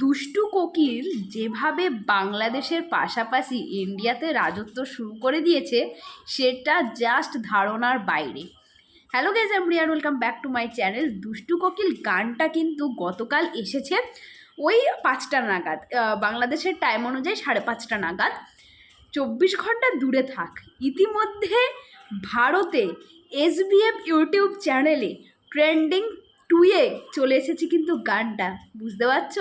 দুষ্টু কোকিল যেভাবে বাংলাদেশের পাশাপাশি ইন্ডিয়াতে রাজত্ব শুরু করে দিয়েছে, সেটা জাস্ট ধারণার বাইরে। Hello guys এমরিয়ান welcome back to my channel দুষ্টু কোকিল গানটা কিন্তু গতকাল এসেছে ওই পাঁচটা নাগাদ বাংলাদেশের টাইম অনুযায়ী সাড়ে পাঁচটা নাগাদ। চব্বিশ ঘণ্টা দূরে থাক। ইতিমধ্যে ভারতে এসবিএফ ইউটিউব চ্যানেলে ট্রেন্ডিং টুয়ে চলে এসেছে কিন্তু গানটা। বুঝতে পারছ?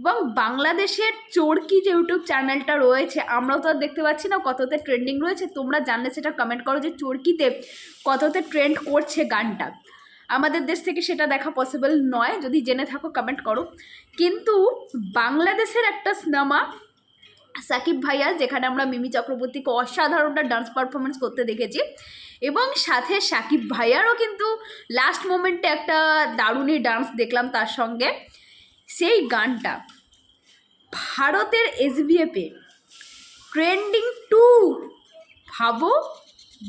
এবং বাংলাদেশের চরকি যে ইউটিউব চ্যানেলটা রয়েছে, আমরাও তো আর দেখতে পাচ্ছি না কততে ট্রেন্ডিং রয়েছে। তোমরা জানলে সেটা কমেন্ট করো যে চরকিতে কততে ট্রেন্ড করছে গানটা। আমাদের দেশ থেকে সেটা দেখা পসিবল নয়, যদি জেনে থাকো কমেন্ট করো। কিন্তু বাংলাদেশের একটা সিনেমা সাকিব ভাইয়া, যেখানে আমরা মিমি চক্রবর্তীকে অসাধারণটা ডান্স পারফরমেন্স করতে দেখেছি, এবং সাথে সাকিব ভাইয়ারও কিন্তু লাস্ট মোমেন্টে একটা দারুণই ডান্স দেখলাম তার সঙ্গে। সেই গানটা ভারতের এসবিএফে ট্রেন্ডিং টু ভাবো,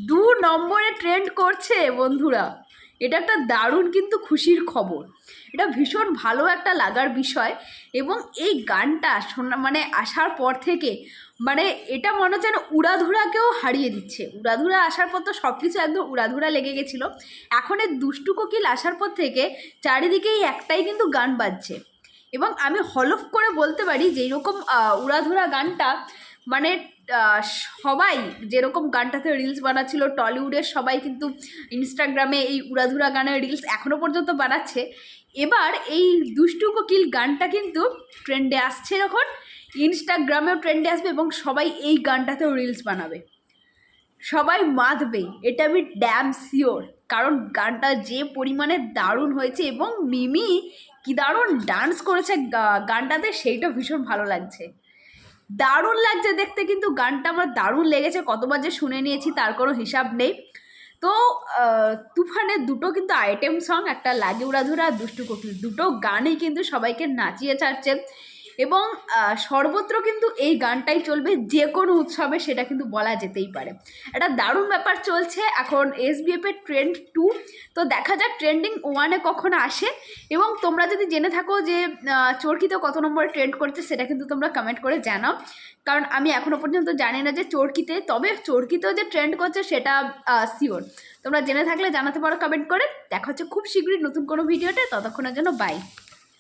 দু নম্বরে ট্রেন্ড করছে বন্ধুরা। এটা একটা দারুণ কিন্তু খুশির খবর। এটা ভীষণ ভালো একটা লাগার বিষয় এবং এই গানটা শোনা মানে আসার পর থেকে মানে এটা মনে হচ্ছে উড়াধুরাকেও হারিয়ে দিচ্ছে। উড়াধুরা আসার পর তো সব কিছু একদম উড়াধুরা লেগে গেছিল। এখন এই দুষ্টু কোকিল আসার পর থেকে চারিদিকেই একটাই কিন্তু গান বাজছে। এবং আমি হলফ করে বলতে পারি যে এরকম উড়াধুরা গানটা মানে সবাই যেরকম গানটাতে রিলস বানাচ্ছিল টলিউডের সবাই কিন্তু ইনস্টাগ্রামে এই উড়াধুরা গানের রিলস এখনও পর্যন্ত বানাচ্ছে। এবার এই দুষ্টু কোকিল গানটা কিন্তু ট্রেন্ডে আসছে যখন ইনস্টাগ্রামেও ট্রেন্ডে আসবে এবং সবাই এই গানটাতেও রিলস বানাবে। সবাই মাতবে, এটা আমি ড্যাম শিওর কারণ গানটা যে পরিমাণে দারুণ হয়েছে এবং মিমি কি দারুণ ডান্স করেছে গানটাতে, সেইটা ভীষণ ভালো লাগছে। দারুণ লাগছে দেখতে কিন্তু গানটা আমার দারুণ লেগেছে, কতবার যে শুনে নিয়েছি, তার কোনো হিসাব নেই। তো তুফানের দুটো কিন্তু আইটেম সং একটা লাগে উড়াধুরা, দুষ্টু কোকিল দুটো গানই কিন্তু সবাইকে নাচিয়ে ছাড়ছে। এবং সর্বত্র কিন্তু এই গানটাই চলবে, যে কোনো উৎসবে সেটা কিন্তু বলা যেতেই পারে। একটা দারুণ ব্যাপার চলছে, এখন এসবিএফ এর ট্রেন্ড টু, তো দেখা যাক ট্রেন্ডিং ওয়ানে কখন আসে। এবং তোমরা যদি জেনে থাকো যে চরকিতে কত নম্বরে ট্রেন্ড করছে, সেটা কিন্তু তোমরা কমেন্ট করে জানাও। কারণ আমি এখনও পর্যন্ত জানি না যে চরকিতে, তবে চরকিতেও যে ট্রেন্ড করছে সেটা শিওর তোমরা জেনে থাকলে জানাতে পারো কমেন্ট করে। দেখা হচ্ছে খুব শীঘ্রই নতুন কোনো ভিডিওতে, ততক্ষণের জন্য বাই